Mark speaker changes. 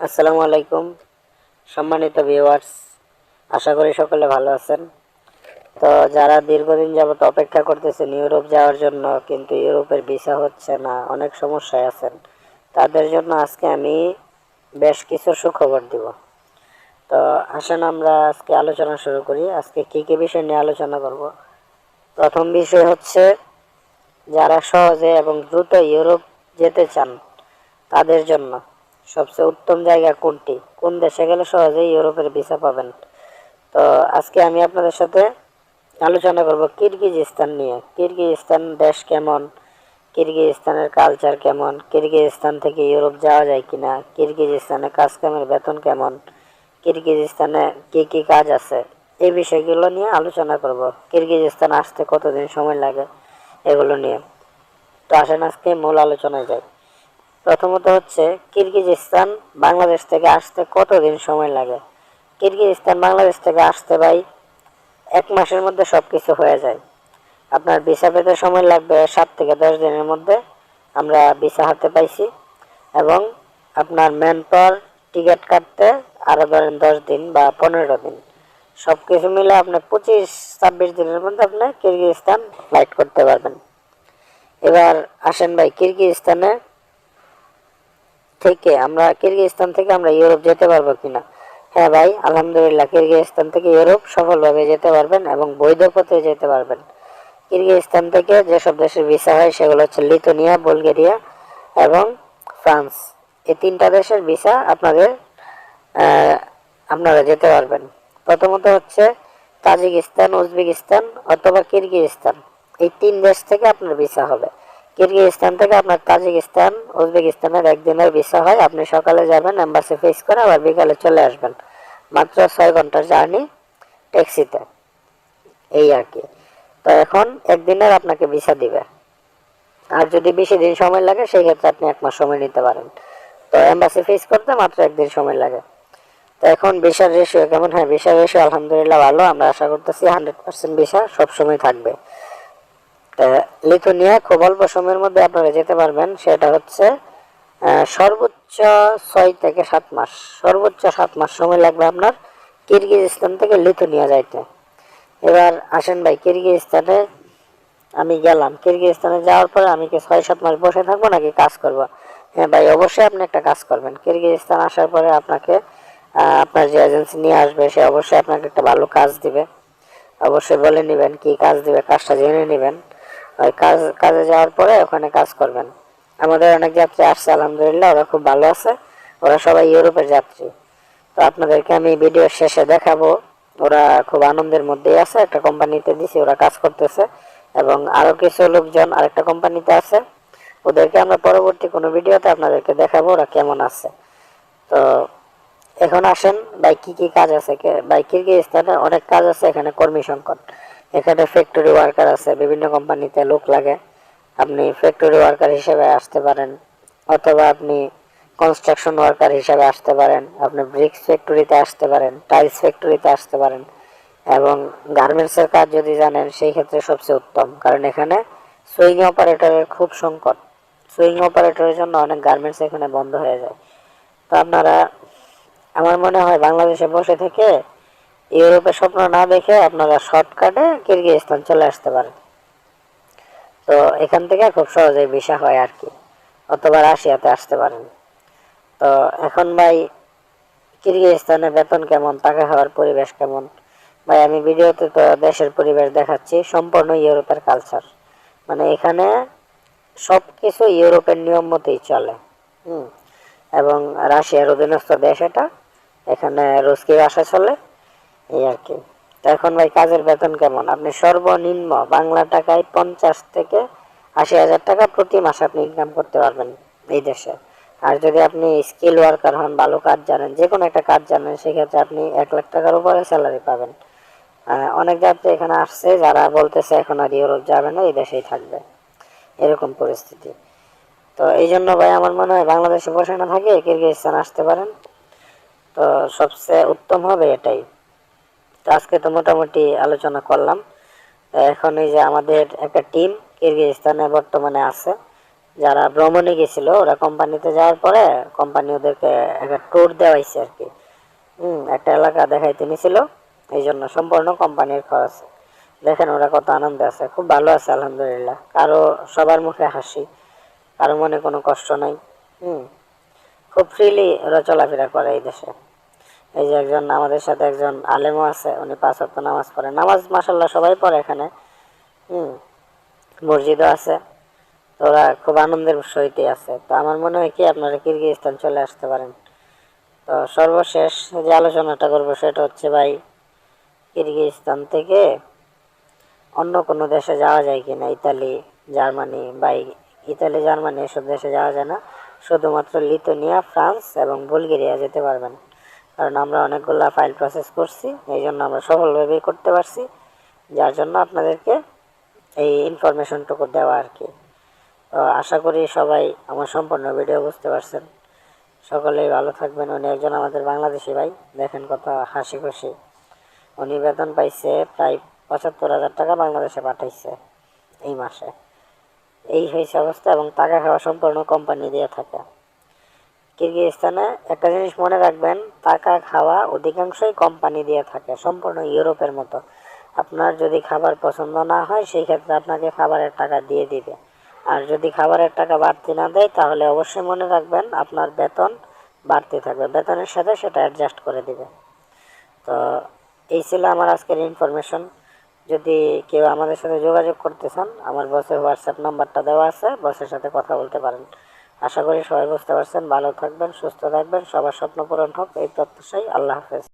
Speaker 1: আসসালামু আলাইকুম। সম্মানিত ভিউয়ার্স আশা করি সকলে ভালো আছেন। তো যারা দীর্ঘদিন যাবত অপেক্ষা করতেছেন ইউরোপ যাওয়ার জন্য, কিন্তু ইউরোপের ভিসা হচ্ছে না, অনেক সমস্যায় আছেন, তাদের জন্য আজকে আমি বেশ কিছু সুখবর দিব। তো আসেন আমরা আজকে আলোচনা শুরু করি। আজকে কী কী বিষয় নিয়ে আলোচনা করব? প্রথম বিষয় হচ্ছে, যারা সহজে এবং দ্রুত ইউরোপ যেতে চান, তাদের জন্য। সবচেয়ে উত্তম জায়গা কোনটি? কোন দেশে গেলে সহজেই ইউরোপের ভিসা পাবেন? তো আজকে আমি আপনাদের সাথে আলোচনা করব কিরগিজস্তান নিয়ে। কিরগিজস্তান দেশ কেমন? কিরগিজস্তানের কালচার কেমন? কিরগিজস্তান থেকে ইউরোপ যাওয়া যায় কিনা? কিরগিজস্তানে কাজ কামের বেতন কেমন? কিরগিজস্তানে কি কি কাজ আছে? এই বিষয়গুলো নিয়ে আলোচনা করব। কিরগিজস্তান আসতে কতদিন সময় লাগে? এগুলো নিয়ে। তো আসেন আজকে মূল আলোচনায় যাই। প্রথমত হচ্ছে কিরগিজস্তান বাংলাদেশ থেকে আসতে কতদিন সময় লাগে? কিরগিজস্তান বাংলাদেশ থেকে আসতে ভাই এক মাসের মধ্যে সব কিছু হয়ে যায়। আপনার ভিসা পেতে সময় লাগবে সাত থেকে দশ দিনের মধ্যে আমরা ভিসা হাতে পাইছি এবং আপনার ম্যান পাওয়ার টিকিট কাটতে আরও ধরেন দশ দিন বা পনেরো দিন। সব কিছু মিলে আপনি পঁচিশ, ছাব্বিশ দিনের মধ্যে আপনি কিরগিজস্তান ফ্লাইট করতে পারবেন। এবার আসেন ভাই, কিরগিজস্তানে থেকে আমরা কিরগিজস্তান থেকে আমরা ইউরোপ যেতে পারব কিনা? হ্যাঁ ভাই, আলহামদুলিল্লাহ, কিরগিজস্তান থেকে ইউরোপ সফলভাবে যেতে পারবেন এবং বৈধ পথে যেতে পারবেন। কিরগিজস্তান থেকে যেসব দেশের ভিসা হয় সেগুলো হচ্ছে লিথুনিয়া, বুলগেরিয়া এবং ফ্রান্স। এই তিনটা দেশের ভিসা আপনাদের আপনারা যেতে পারবেন। প্রথমত হচ্ছে তাজিকিস্তান, উজবেকিস্তান অথবা কিরগিজস্তান। এই তিন দেশ থেকে আপনার ভিসা হবে। কিরগিজস্তান থেকে আপনার তাজিকিস্তান, উজবেকিস্তানের একদিনের ভিসা হয়। আপনি সকালে যাবেন এম্বাসি ফেস করে আবার বিকালে চলে আসবেন। মাত্র ছয় ঘণ্টার জার্নি ট্যাক্সিতে। এই আর কি। তো এখন একদিনের আপনাকে ভিসা দিবে। আর যদি বেশি দিন সময় লাগে, সেই ক্ষেত্রে আপনি এক মাস সময় নিতে পারেন। তো এম্বাসি ফেস করতে মাত্র একদিন সময় লাগে। তো এখন ভিসার রেশিও কেমন? হয়, ভিসার রেশিও আলহামদুলিল্লাহ ভালো। আমরা আশা করতেছি হান্ড্রেড পার্সেন্ট ভিসা সবসময় থাকবে। তা লিথুনিয়া খুব অল্প সময়ের মধ্যে আপনারা যেতে পারবেন, সেটা হচ্ছে সর্বোচ্চ ছয় থেকে সাত মাস। সর্বোচ্চ সাত মাস সময় লাগবে আপনার কিরগিজস্তান থেকে লিথুনিয়া যাইতে। এবার আসেন ভাই, কিরগিজস্তানে আমি গেলাম। কিরগিজস্তানে যাওয়ার পরে আমি কি ছয় সাত মাস বসে থাকব নাকি কাজ করব? হ্যাঁ ভাই, অবশ্যই আপনি একটা কাজ করবেন। কিরগিজস্তান আসার পরে আপনাকে আপনার যে এজেন্সি নিয়ে আসবে, সে অবশ্যই আপনাকে একটা ভালো কাজ দিবে। অবশ্যই বলে নেবেন কি কাজ দিবে, কাজটা জেনে নেবেন। ওই কাজ, কাজে যাওয়ার পরে ওখানে কাজ করবেন। আমাদের অনেক যাত্রী আসছে, আলহামদুলিল্লাহ, ওরা খুব ভালো আছে। ওরা সবাই ইউরোপের যাত্রী। তো আপনাদেরকে আমি ভিডিও শেষে দেখাবো। ওরা খুব আনন্দের মধ্যেই আছে। একটা কোম্পানিতে দিছি, ওরা কাজ করতেছে। এবং আরও কিছু লোকজন আরেকটা কোম্পানিতে আছে। ওদেরকে আমরা পরবর্তী কোনো ভিডিওতে আপনাদেরকে দেখাবো ওরা কেমন আছে। তো এখন আসেন, ভাই কি কি কাজ আছে, কে- ভাই কিরগিজস্তানে অনেক কাজ আছে, এখানে কর্মী সংকট। এখানে ফ্যাক্টরি ওয়ার্কার আছে, বিভিন্ন কোম্পানিতে লোক লাগে। আপনি ফ্যাক্টরি ওয়ার্কার হিসেবে আসতে পারেন, অথবা আপনি কনস্ট্রাকশন ওয়ার্কার হিসেবে আসতে পারেন, আপনি ব্রিক্স ফ্যাক্টরিতে আসতে পারেন টাইলস ফ্যাক্টরিতে আসতে পারেন, এবং গার্মেন্টসের কাজ যদি জানেন, সেই ক্ষেত্রে সবচেয়ে উত্তম, কারণ এখানে সুইং অপারেটরের খুব সংকট। সুইং অপারেটরের জন্য অনেক গার্মেন্টস এখানে বন্ধ হয়ে যায়। তো আপনারা, আমার মনে হয় বাংলাদেশে বসে থেকে ইউরোপের স্বপ্ন না দেখে আপনারা শর্টকাটে কিরগিজস্তান চলে আসতে পারেন। তো এখান থেকে খুব সহজেই ভিসা হয় আর কি, অথবা রাশিয়াতে আসতে পারেন। তো এখন ভাই কিরগিজস্তানে বেতন কেমন? টাকা খাওয়ার পরিবেশ কেমন? ভাই, আমি ভিডিওতে তো দেশের পরিবেশ দেখাচ্ছি, সম্পূর্ণ ইউরোপের কালচার মানে এখানে সব কিছু ইউরোপের নিয়ম মতেই চলে, হুম। এবং রাশিয়ার অধীনস্থ দেশ এটা, এখানে রুস্কি ভাষা চলে। এই আর কি। তো এখন ভাই, কাজের বেতন কেমন? আপনি সর্বনিম্ন বাংলা টাকায় পঞ্চাশ থেকে আশি হাজার টাকা প্রতি মাসে আপনি ইনকাম করতে পারবেন এই দেশে। আর যদি আপনি স্কিল ওয়ার্কার হন, ভালো কাজ জানেন যে কোনো একটা কাজ জানেন, সেক্ষেত্রে আপনি এক লাখ টাকার উপরে স্যালারি পাবেন। অনেক যাত্রী এখানে আসছে, যারা বলতেছে এখন আর ইউরোপ যাবে না, এই দেশেই থাকবে। এরকম পরিস্থিতি। তো এই জন্য ভাই, আমার মনে হয় বাংলাদেশে বসে না থাকে কিরগিজস্তান আসতে পারেন। তো সবচেয়ে উত্তম হবে এটাই। তো আজকে তো মোটামুটি আলোচনা করলাম। এখন এই যে আমাদের একটা টিম কিরগিজস্তানে বর্তমানে আছে, যারা ভ্রমণে গেছিল, ওরা কোম্পানিতে যাওয়ার পরে কোম্পানি ওদেরকে একটা ট্যুর দেওয়াইছে আর কি। হুম, একটা এলাকা দেখাইতে নিছিল এই জন্য সম্পূর্ণ কোম্পানির খরচ। দেখেন ওরা কত আনন্দে আছে, খুব ভালো আছে, আলহামদুলিল্লাহ। কারও সবার মুখে হাসি, কারও মনে কোনো কষ্ট নাই। হুম, খুব ফ্রিলি ওরা চলাফেরা করে এই দেশে। এই যে একজন আমাদের সাথে একজন আলেমও আছে, উনি পাঁচ ওয়াক্ত নামাজ পড়ে। নামাজ মাসাল্লাহ সবাই পড়ে এখানে। হুম, মসজিদও আছে। তো ওরা খুব আনন্দের সহিতে আছে। তো আমার মনে হয় কি, আপনারা কিরগিজস্তান চলে আসতে পারেন। তো সর্বশেষ যে আলোচনাটা করব সেটা হচ্ছে ভাই, কিরগিজস্তান থেকে অন্য কোনো দেশে যাওয়া যায় কি না ইতালি, জার্মানি। বা ইতালি, জার্মানি এসব দেশে যাওয়া যায় না। শুধুমাত্র লিথুনিয়া ফ্রান্স এবং বুলগেরিয়া যেতে পারবেন। কারণ আমরা অনেকগুলা ফাইল প্রসেস করছি, এই জন্য আমরা সফলভাবেই করতে পারছি। যার জন্য আপনাদেরকে এই ইনফরমেশনটুকু দেওয়া আর কি। তো আশা করি সবাই আমার সম্পূর্ণ ভিডিও বুঝতে পারছেন। সকলেই ভালো থাকবেন। উনি একজন আমাদের বাংলাদেশি ভাই। দেখেন কত হাসি খুশি। উনি বেতন পাইছে প্রায় পঁচাত্তর হাজার টাকা বাংলাদেশে পাঠাইছে এই মাসে। এই হয়েছে অবস্থা এবং টাকা খাওয়া সম্পূর্ণ কোম্পানি দিয়ে থাকে। কিরগিজস্তানে একটা জিনিস মনে রাখবেন টাকা খাওয়া অধিকাংশই কোম্পানি দিয়ে থাকে, সম্পূর্ণ ইউরোপের মতো। আপনার যদি খাবার পছন্দ না হয়, সেই ক্ষেত্রে আপনাকে খাবারের টাকা দিয়ে দিবে। আর যদি খাবারের টাকা বাড়তি না দেয়, তাহলে অবশ্যই মনে রাখবেন আপনার বেতন বাড়তে থাকবে। বেতনের সাথে সেটা অ্যাডজাস্ট করে দিবে। তো এই ছিল আমার আজকের ইনফরমেশন যদি কেউ আমাদের সাথে যোগাযোগ করতে চান, আমার বসের হোয়াটসঅ্যাপ নাম্বারটা দেওয়া আছে বসের সাথে কথা বলতে পারেন। আশা করি সবাই বুঝতে পারছেন। ভালো থাকবেন, সুস্থ থাকবেন। সবার স্বপ্ন পূরণ হোক, এই প্রত্যাশাই। আল্লাহ হাফেজ।